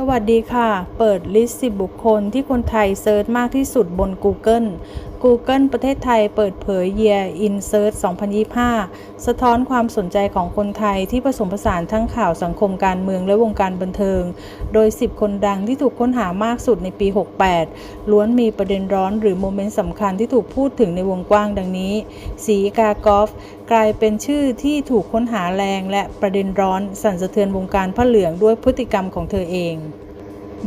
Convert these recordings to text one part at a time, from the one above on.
สวัสดีค่ะ เปิดลิสต์ 10 บุคคลที่คนไทยเซิร์ชมากที่สุดบน Google Google ประเทศไทยเปิดเผย Year in Search 2025 สะท้อนความสนใจของคนไทยที่ผสมผสานทั้งข่าวสังคมการเมืองและวงการบันเทิง โดย 10 คนดังที่ถูกค้นหามากสุดในปี 68 ล้วนมีประเด็นร้อนหรือโมเมนต์สำคัญที่ถูกพูดถึงในวงกว้างดังนี้ สีกากอฟ กลายเป็นชื่อที่ถูกค้นหาแรงและประเด็นร้อนสั่นสะเทือนวงการผ้าเหลืองด้วยพฤติกรรมของเธอเอง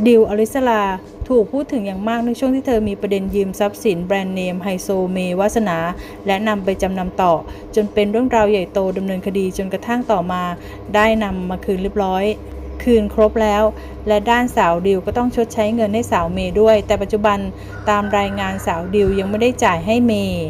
ดิวอลิสลาถูกพูดถึงอย่างมากในช่วงที่เธอมีประเด็นยืมทรัพย์สินแบรนด์เนมไฮโซเมวาสนา และนำไปจำนำต่อ จนเป็นเรื่องราวใหญ่โตดำเนินคดีจนกระทั่งต่อมา ได้นำมาคืนเรียบร้อย คืนครบแล้ว และด้านสาวดิวก็ต้องชดใช้เงินให้สาวเมย์ด้วย แต่ปัจจุบันตามรายงานสาวดิวยังไม่ได้จ่ายให้เมย์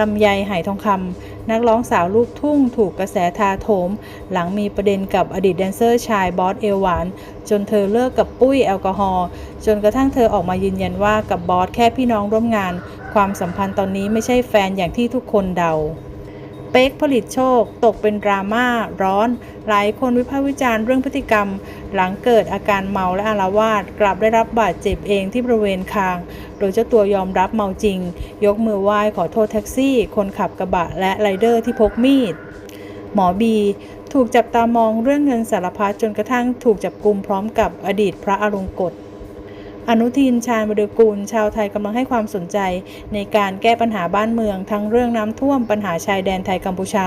ลำไยไหทองคำ นักร้องสาวลูกทุ่งถูกกระแสทาโถม หลังมีประเด็นกับอดีตแดนเซอร์ชายบอสเอวาน จนเธอเลิกกับปุ้ยแอลกอฮอล์จนกระทั่งเธอออกมายืนยันว่ากับบอสแค่พี่น้องร่วมงาน ความสัมพันธ์ตอนนี้ไม่ใช่แฟนอย่างที่ทุกคนเดา เป๊กผลิตโชค ตกเป็นดราม่าร้อน หลายคนวิพากษ์วิจารณ์เรื่องพฤติกรรม หลังเกิดอาการเมาและอาละวาดกลับได้รับบาดเจ็บเองที่บริเวณคาง โดยเจ้าตัวยอมรับเมาจริง ยกมือไหว้ขอโทษแท็กซี่ คนขับกระบะและไรเดอร์ที่พกมีด หมอบีถูกจับตามองเรื่องเงินสารพัดจนกระทั่งถูกจับกลุมพร้อมกับอดีตพระอรงกฎ อนุทินชาญวรกูล ชาวไทยกำลังให้ความสนใจ ในการแก้ปัญหาบ้านเมือง ทั้งเรื่องน้ำท่วมปัญหาชายแดนไทยกัมพูชา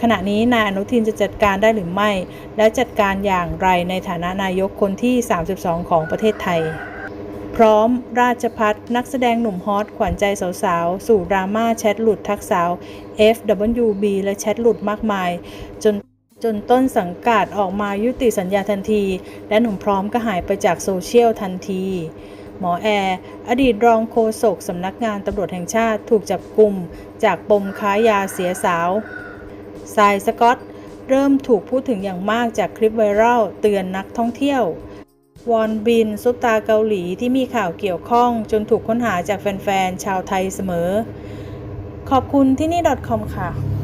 ขณะนี้นายอนุทินจะจัดการได้หรือไม่ และจัดการอย่างไรในฐานะนายกคนที่ 32 ของประเทศไทยพร้อม ราชพัฒนักแสดงหนุ่มฮอต ขวัญใจสาวๆ สู่ดราม่าแชทหลุดทักสาว FWB และแชทหลุดมากมาย จน จนต้นสังกัดออกมายุติสัญญาทันที และหนุ่มพร้อมก็หายไปจากโซเชียลทันที หมอแอร์ อดีตรองโฆษกสำนักงานตำรวจแห่งชาติถูกจับกลุ่ม จากปมค้ายาเสียสาวสายสกอตเริ่มถูกพูดถึงอย่างมากจากคลิปไวรัลเตือนนักท่องเที่ยว วอนบิน ซุปตาเกาหลีที่มีข่าวเกี่ยวข้องจนถูกค้นหาจากแฟน ๆ ชาวไทยเสมอ ขอบคุณที่นี่ .com ค่ะ